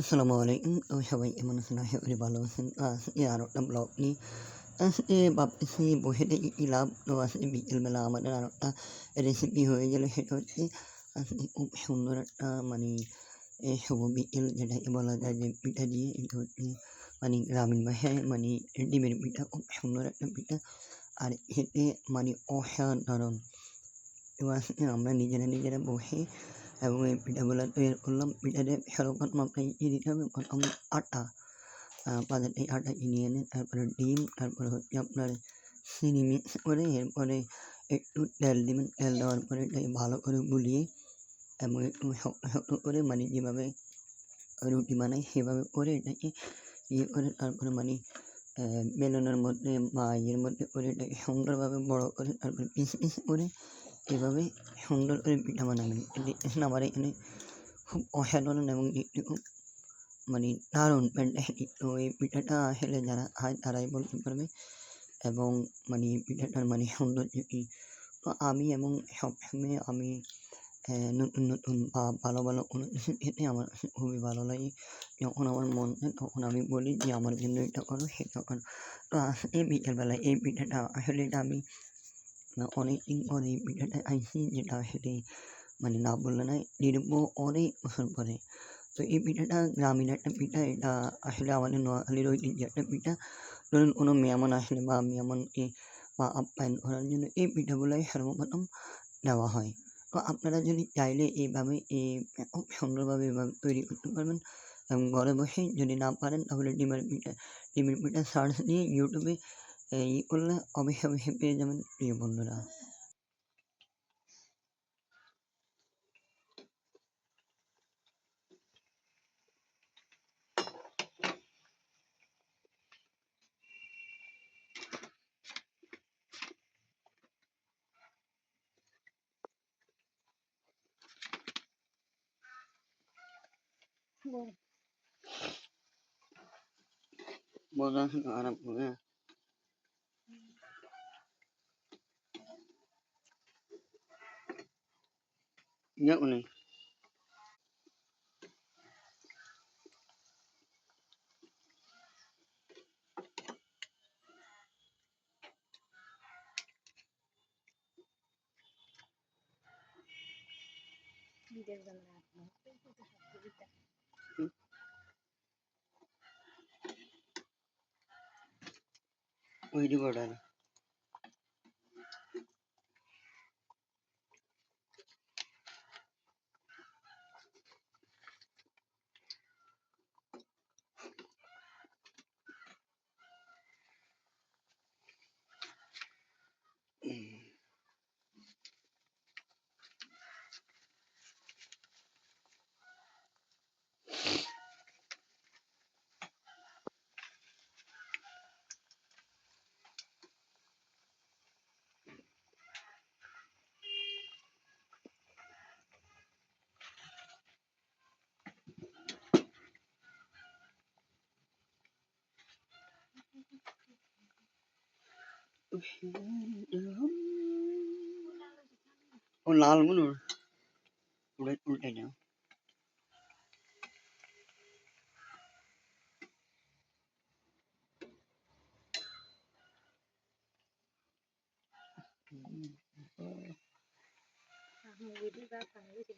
আসসালামু আলাইকুম তো সবাই এমন আছেন আশা করি ভালো আছেন তো আজকে আরও একটা ব্লগ নিয়ে আজকে ভাবতেছি বসে থেকে কী লাভ তো আজকে বিকেলবেলা আমাদের আরও একটা রেসিপি হয়ে গেল সেটা হচ্ছে আজকে খুব সুন্দর একটা মানে এ শুভ বিকেল যেটাকে বলা যায় যে পিঠা দিয়ে এটা হচ্ছে মানে গ্রামীণ ভাষায় মানে ডিমের পিঠা খুব সুন্দর একটা পিঠা আর খেতে মানে অসাধারণ এবার আজকে আমরা নিজেরা নিজেরা বসে এবং এই পিঠাগুলো তৈরি করলাম। পিঠাতে সর্বপ্রথম আপনাকে দিতে হবে প্রথম আটা বাজার থেকে আটা কিনে এনে তারপরে ডিম, তারপরে হচ্ছে আপনার চিনি মিক্স করে, এরপরে একটু তেল দিবেন। তেল দেওয়ার পরে এটাকে ভালো করে গুলিয়ে এবং একটু শক্ত শক্ত করে মানে যেভাবে রুটি বানাই সেভাবে করে এটাকে ইয়ে করে তারপরে মানে বেলনের মধ্যে বা ইয়ের মধ্যে করে এটাকে সুন্দরভাবে বড় করে তারপরে পিস পিস করে এভাবে সুন্দর করে পিঠা বানাবেন দেখতেছেন আমার এখানে খুব অসাধারণ এবং মানে দারুণ তো এই পিঠাটা আসলে যারা খায় তারাই বলতে পারবে এবং মানে এই পিঠাটার মানে সৌন্দর্য কী? তো আমি এবং সবসময় আমি নতুন নতুন বা ভালো ভালো কোনো কিছু খেতে আমার খুবই ভালো লাগে। যখন আমার মন চায় তখন আমি বলি যে, আমার জন্য এটা করো, সেটা করো। তো আজকে বিকেলবেলায় এই পিঠাটা আসলে এটা আমি অনেক দিন পরে এই খাইছি যেটা আসলে মানে না বললে নয় দীর্ঘ অনেক বছর পরে তো এই পিঠাটা গ্রামীণ একটা পিঠা এটা আসলে আমাদের নোয়াখালীর ঐতিহ্য একটা পিঠা ধরুন কোনো মেহমান আসলে বা মেহমানকে বা আপ্যায়ন করার জন্য এই পিঠাগুলোই সর্বপ্রথম দেওয়া হয় তো আপনারা যদি চাইলে এইভাবে এই খুব সুন্দরভাবে এভাবে তৈরি করতে পারবেন ঘরে বসে যদি না পারেন তাহলে ডিমের পিঠা ডিমের পিঠা সার্চ দিয়ে ইউটিউবে ই করলে অবশ্যই অবশ্যই পেয়ে যাবেন প্রিয় বন্ধুরা Nyok nih. Video gambar apa? Video. 올라가는구나. 우리 우리냐? 음. 아, 우리 집 앞에 가는 거지.